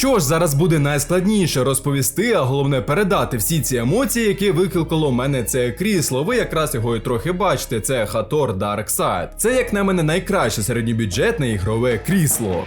Що ж, зараз буде найскладніше розповісти, а головне передати всі ці емоції, які викликало мене це крісло. Ви якраз його і трохи бачите. Це Хатор Side. Це, як на мене, найкраще середньобюджетне ігрове крісло.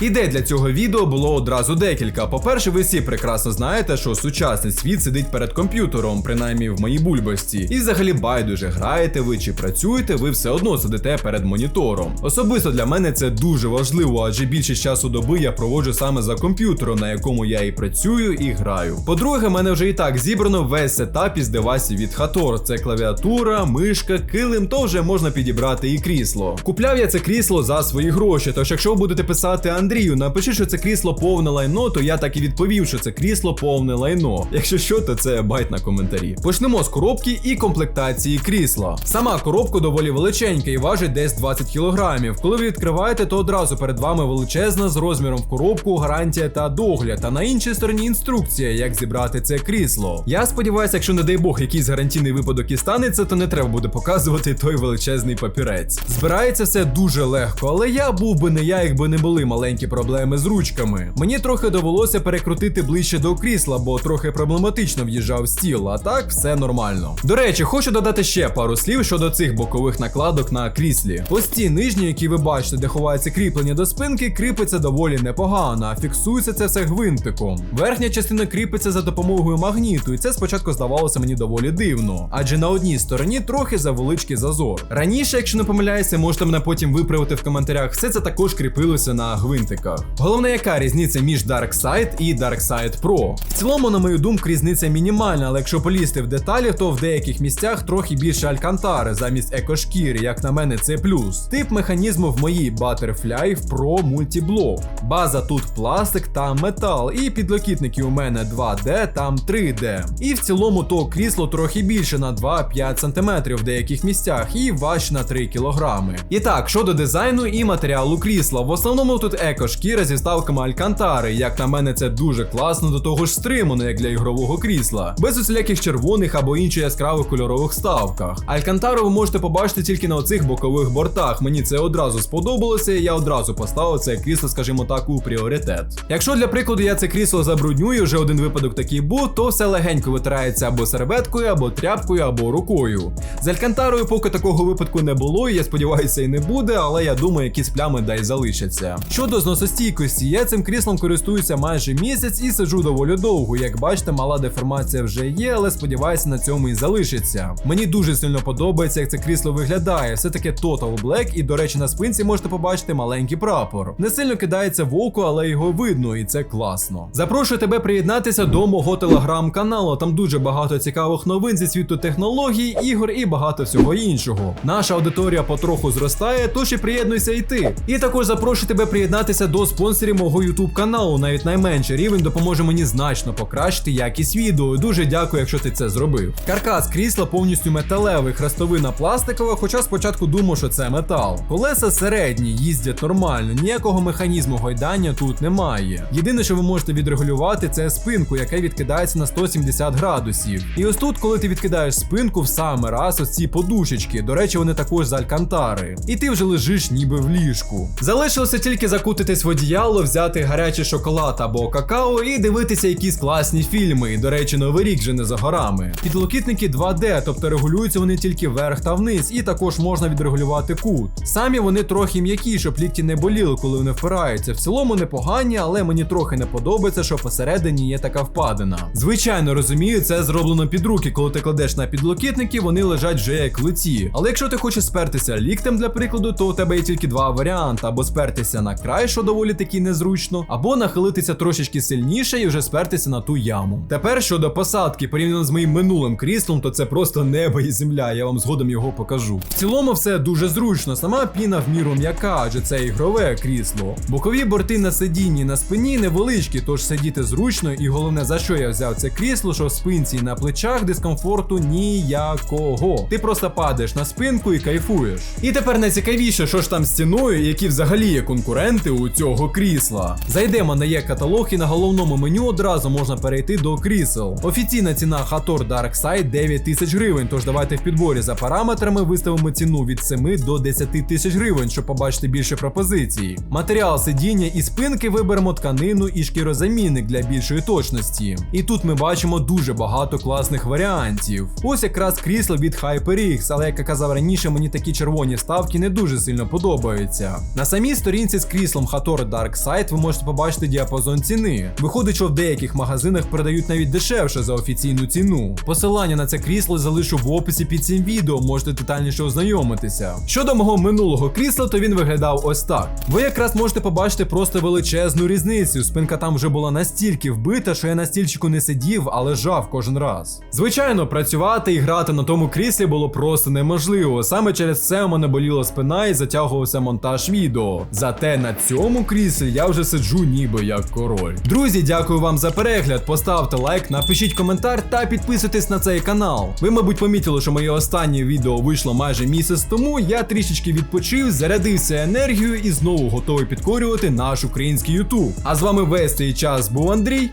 Ідей для цього відео було одразу декілька. По-перше, ви всі прекрасно знаєте, що сучасний світ сидить перед комп'ютером, принаймні в моїй бульбості. І взагалі байдуже граєте ви чи працюєте, ви все одно сидите перед монітором. Особисто для мене це дуже важливо, адже більшість часу доби я проводжу саме за комп'ютером, на якому я і працюю, і граю. По-друге, мене вже і так зібрано весь сетап із девайсів від Hator. Це клавіатура, мишка, килим, то вже можна підібрати і крісло. Купляв я це крісло за свої гроші, тож якщо ви будете писати Андрію, напиши, що це крісло повне лайно, то я так і відповів, що це крісло повне лайно. Якщо що, то це байт на коментарі. Почнемо з коробки і комплектації крісла. Сама коробка доволі величенька і важить десь 20 кілограмів. Коли ви відкриваєте, то одразу перед вами величезна з розміром в коробку, гарантія та догляд. А на іншій стороні інструкція, як зібрати це крісло. Я сподіваюся, якщо не дай Бог якийсь гарантійний випадок і станеться, то не треба буде показувати той величезний папірець. Збирається все дуже легко, але я був би не я, якби не були маленькі проблеми з ручками. Мені трохи довелося перекрутити ближче до крісла, бо трохи проблематично в'їжджав стіл, а так все нормально. До речі, хочу додати ще пару слів щодо цих бокових накладок на кріслі. Ось ці нижні, які ви бачите, де ховається кріплення до спинки, кріпиться доволі непогано, а фіксується це все гвинтиком. Верхня частина кріпиться за допомогою магніту, і це спочатку здавалося мені доволі дивно, адже на одній стороні трохи завеличкий зазор. Раніше, якщо не помиляюся, можете мене потім виправити в коментарях. Все це також кріпилося на гвинтиках. Головне, яка різниця між Dark Side і Dark Side Pro? В цілому, на мою думку, різниця мінімальна, але якщо полізти в деталі, то в деяких місцях трохи більше алькантари замість екошкіри, як на мене, це плюс. Тип механізму в моїй Butterfly Pro Multiblock. База тут пластик та метал, і підлокітники у мене 2D, там 3D. І в цілому то крісло трохи більше на 2-5 см в деяких місцях і важче на 3 кг. І так, щодо дизайну і матеріалу крісла, в основному тут екошкіра зі вставками алькантари. Як на мене, це дуже класно, до того ж стримано, як для ігрового крісла, без усіляких червоних або інших яскравих кольорових вставках. Алькантару ви можете побачити тільки на оцих бокових бортах. Мені це одразу сподобалося, і я одразу поставив це крісло, скажімо так, у пріоритет. Якщо для прикладу я це крісло забруднюю, вже один випадок такий був, то все легенько витирається або серветкою, або тряпкою, або рукою. З алькантарою поки такого випадку не було, і я сподіваюся, і не буде, але я думаю, якісь плями дай залишаться. Щодо зносостійкості, я цим кріслом користуюся майже місяць і сиджу доволі довго. Як бачите, мала деформація вже є, але сподіваюся, на цьому і залишиться. Мені дуже сильно подобається, як це крісло виглядає. Все таки Total Black, і, до речі, на спинці можете побачити маленький прапор. Не сильно кидається в око, але його видно, і це класно. Запрошую тебе приєднатися до мого телеграм-каналу. Там дуже багато цікавих новин зі світу технологій, ігор і багато всього іншого. Наша аудиторія потроху зростає, тож і приєднуйся і ти. І також запрошую тебе приєднатися до спонсорів мого YouTube каналу. Навіть найменший рівень допоможе мені значно покращити якість відео. Дуже дякую, якщо ти це зробив. Каркас крісла повністю металевий, хрестовина пластикова, хоча спочатку думав, що це метал. Колеса середні, їздять нормально, ніякого механізму гойдання тут немає. Єдине, що ви можете відрегулювати, це спинку, яка відкидається на 170 градусів. І ось тут, коли ти відкидаєш спинку, в саме раз ось ці подушечки. До речі, вони також з алькантари. І ти вже лежиш ніби в ліжку. Залишилося тільки закутитись в одіяло, взяти гарячий шоколад або какао і дивитися якісь класні фільми. До речі, новий рік вже не за горами. Підлокітники 2D, тобто регулюються вони тільки вверх та вниз, і також можна відрегулювати кут. Самі вони трохи м'які, щоб лікті не боліли, коли вони впираються. В цілому непогані, але мені трохи не подобається, що посередині є така впадина. Звичайно, розумію, це зроблено під руки. Коли ти кладеш на підлокітники, вони лежать вже як лиці. Але якщо ти хочеш спертися ліктем, для прикладу, то у тебе є тільки два варіанти: або спертися на край, що доволі таки незручно, або нахилитися трошечки сильніше і вже спертися на ту яму. Тепер щодо посадки, порівняно з моїм минулим кріслом, то це просто небо і земля. Я вам згодом його покажу. В цілому все дуже зручно. Сама піна в міру м'яка, адже це ігрове крісло. Бокові борти на сидінні на спині невеличкі, тож сидіти зручно, і головне за що я взяв це крісло, що в спинці і на плечах дискомфорту ніякого. Ти просто падаєш на спинку і кайфуєш. І тепер найцікавіше, що ж там з ціною, які взагалі є конкуренти у цього крісла. Зайдемо на є каталог і на головному меню одразу можна перейти до крісел. Офіційна ціна Hator Dark Side 9 тисяч гривень. Тож давайте в підборі за параметрами виставимо ціну від 7 до 10 тисяч гривень, щоб побачити більше пропозицій. Матеріал сидіння і спинки виберемо тканину і шкірозамінник для більшої точності. І тут ми бачимо дуже багато класних варіантів. Ось якраз крісло від HyperX, але як я казав раніше, мені такі червоні ставки не дуже сильно подобаються. На самій сторінці з кріслом Hator Dark Side ви можете побачити діапазон ціни. Виходить, що в деяких магазинах продають навіть дешевше за офіційну ціну. Посилання на це крісло залишу в описі під цим відео, можете детальніше ознайомитися. Щодо мого минулого крісла, то він виглядав ось так. Ви якраз можете побачити просто величезну різницю. Спинка там вже була настільки вбита, що я на стільчику не сидів, а лежав кожен раз. Звичайно, працювати і грати на тому кріслі було просто неможливо. Саме через це у мене боліла спина і затягувався монтаж відео. Зате на цьому кріслі я вже сиджу ніби як король. Друзі, дякую вам за перегляд. Поставте лайк, напишіть коментар та підписуйтесь на цей канал. Ви, мабуть, помітили, що моє останнє відео вийшло майже місяць тому. Я трішечки відпочив, зарядився енергією і знову готовий підкорювати наш український YouTube. А з вами весь цей час був Андрій.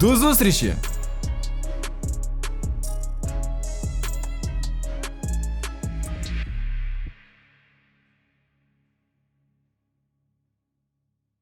До зустрічі!